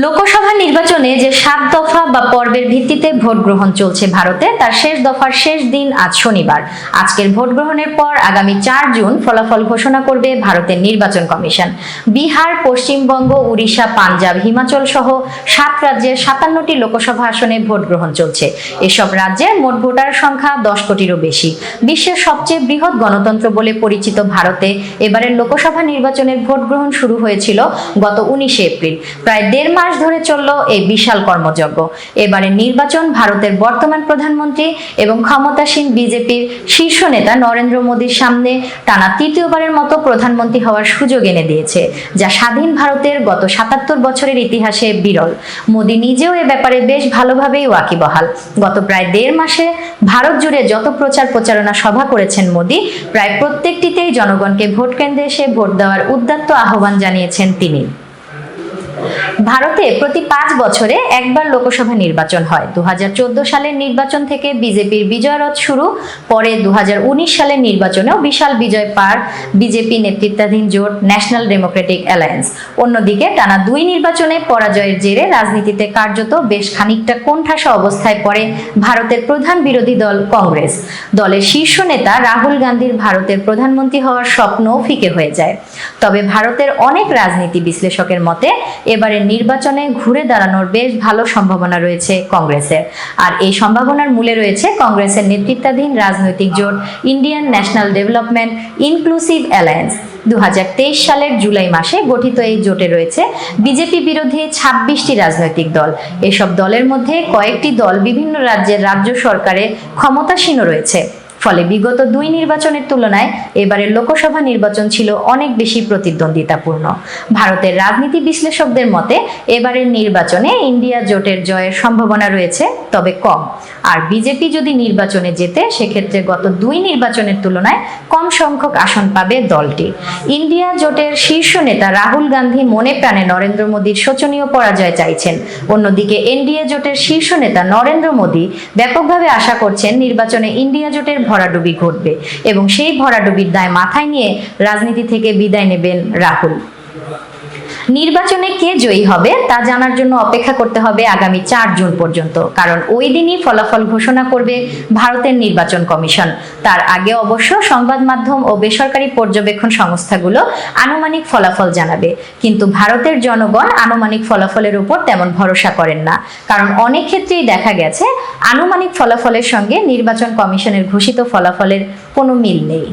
লোকসভা নির্বাচনে যে সাত দফা বা পর্বের ভিত্তিতে ভোট গ্রহণ চলছে ভারতে, তার শেষ দফার শেষ দিন আজ শনিবার। আজকের ভোট গ্রহণের পর আগামী চার জুন ফলাফল ঘোষণা করবে ভারতের নির্বাচন কমিশন। বিহার, পশ্চিমবঙ্গ, উড়িষ্যা, পাঞ্জাব, হিমাচল সহ সাত রাজ্যের সাতান্নটি লোকসভা আসনে ভোট গ্রহণ চলছে। এসব রাজ্যের মোট ভোটার সংখ্যা দশ কোটিরও বেশি। বিশ্বের সবচেয়ে বৃহৎ গণতন্ত্র বলে পরিচিত ভারতে এবারের লোকসভা নির্বাচনের ভোট গ্রহণ শুরু হয়েছিল গত উনিশে এপ্রিল। প্রায় দেড় মাস ধরে চলল এই বিশাল কর্মযজ্ঞ। এবারে নির্বাচন ভারতের বর্তমান প্রধানমন্ত্রী এবং ক্ষমতাসীন বিজেপির শীর্ষ নেতা নরেন্দ্র মোদীর সামনে টানা তৃতীয়বারের মতো প্রধানমন্ত্রী হওয়ার সুযোগ এনে দিয়েছে, যা স্বাধীন ভারতের গত সাতাত্তর বছরের ইতিহাসে বিরল। মোদী নিজেও এ ব্যাপারে বেশ ভালোভাবেই ওয়াকিবহাল। গত প্রায় দেড় মাসে ভারত জুড়ে যত প্রচার প্রচারণা সভা করেছেন মোদী, প্রায় প্রত্যেকটিতেই জনগণকে ভোট কেন্দ্রে এসে ভোট দেওয়ার উদ্যত্ত আহ্বান জানিয়েছেন তিনি। ভারতে প্রতি পাঁচ বছরে একবার লোকসভা নির্বাচন হয়। দু হাজার চোদ্দ সালের নির্বাচন থেকে বিজেপির বিজয়রথ শুরু, পরে দুহাজার উনিশ সালের নির্বাচনেও বিশাল বিজয় পার বিজেপি নেতৃত্বাধীন জোট ন্যাশনাল ডেমোক্রেটিক অ্যালায়েন্স। অন্যদিকে টানা দুই নির্বাচনে পরাজয়ের জেরে রাজনীতিতে কার্যত বেশ খানিকটা কোণঠাসা অবস্থায় পড়ে ভারতের প্রধান বিরোধী দল কংগ্রেস। দলের শীর্ষ নেতা রাহুল গান্ধীর ভারতের প্রধানমন্ত্রী হওয়ার স্বপ্নও ফিকে হয়ে যায়। তবে ভারতের অনেক রাজনীতি বিশ্লেষকের মতে, এবারের নির্বাচনে ঘুরে দাঁড়ানোর বেশ ভালো সম্ভাবনা রয়েছে কংগ্রেসের আর এই সম্ভাবনার মূলে রয়েছে কংগ্রেসের নেতৃত্বাধীন রাজনৈতিক জোট Indian national development inclusive alliance. দু হাজার তেইশ সালের জুলাই মাসে গঠিত এই জোটে রয়েছে বিজেপি বিরোধী ছাব্বিশটি রাজনৈতিক দল। এসব দলের মধ্যে কয়েকটি দল বিভিন্ন রাজ্যের রাজ্য সরকারে ক্ষমতাসীনও রয়েছে। ফলে বিগত দুই নির্বাচনের তুলনায় এবারের লোকসভা নির্বাচন ছিল অনেক বেশি প্রতিদ্বন্দ্বিতাপূর্ণ। ভারতের রাজনীতি বিশ্লেষকদের মতে, এবারের নির্বাচনে ইন্ডিয়া জোটের জয়ের সম্ভাবনা রয়েছে, তবে কম। আর বিজেপি যদি নির্বাচনে জেতে, সেক্ষেত্রে গত দুই নির্বাচনের তুলনায় কম সংখ্যক আসন পাবে দলটি। ইন্ডিয়া জোটের শীর্ষ নেতা রাহুল গান্ধী মনে প্রাণে নরেন্দ্র মোদীর শোচনীয় পরাজয় চাইছেন। অন্যদিকে এনডিএ জোটের শীর্ষ নেতা নরেন্দ্র মোদী ব্যাপকভাবে আশা করছেন নির্বাচনে ইন্ডিয়া জোটের ভরাডুবি ঘটবে এবং সেই ভরাডুবির দায় মাথায় নিয়ে রাজনীতি থেকে বিদায় নেবেন রাহুল। নির্বাচনে কে জয়ী হবে তা জানার জন্য অপেক্ষা করতে হবে আগামী চার জুন পর্যন্ত, কারণ ওই দিনই ফলাফল ঘোষণা করবে ভারতের নির্বাচন কমিশন। তার আগে অবশ্য সংবাদ মাধ্যম ও বেসরকারি পর্যবেক্ষণ সংস্থাগুলো আনুমানিক ফলাফল জানাবে, কিন্তু ভারতের জনগণ আনুমানিক ফলাফলের উপর তেমন ভরসা করেন না, কারণ অনেক ক্ষেত্রেই দেখা গেছে আনুমানিক ফলাফলের সঙ্গে নির্বাচন কমিশনের ঘোষিত ফলাফলের কোনো মিল নেই।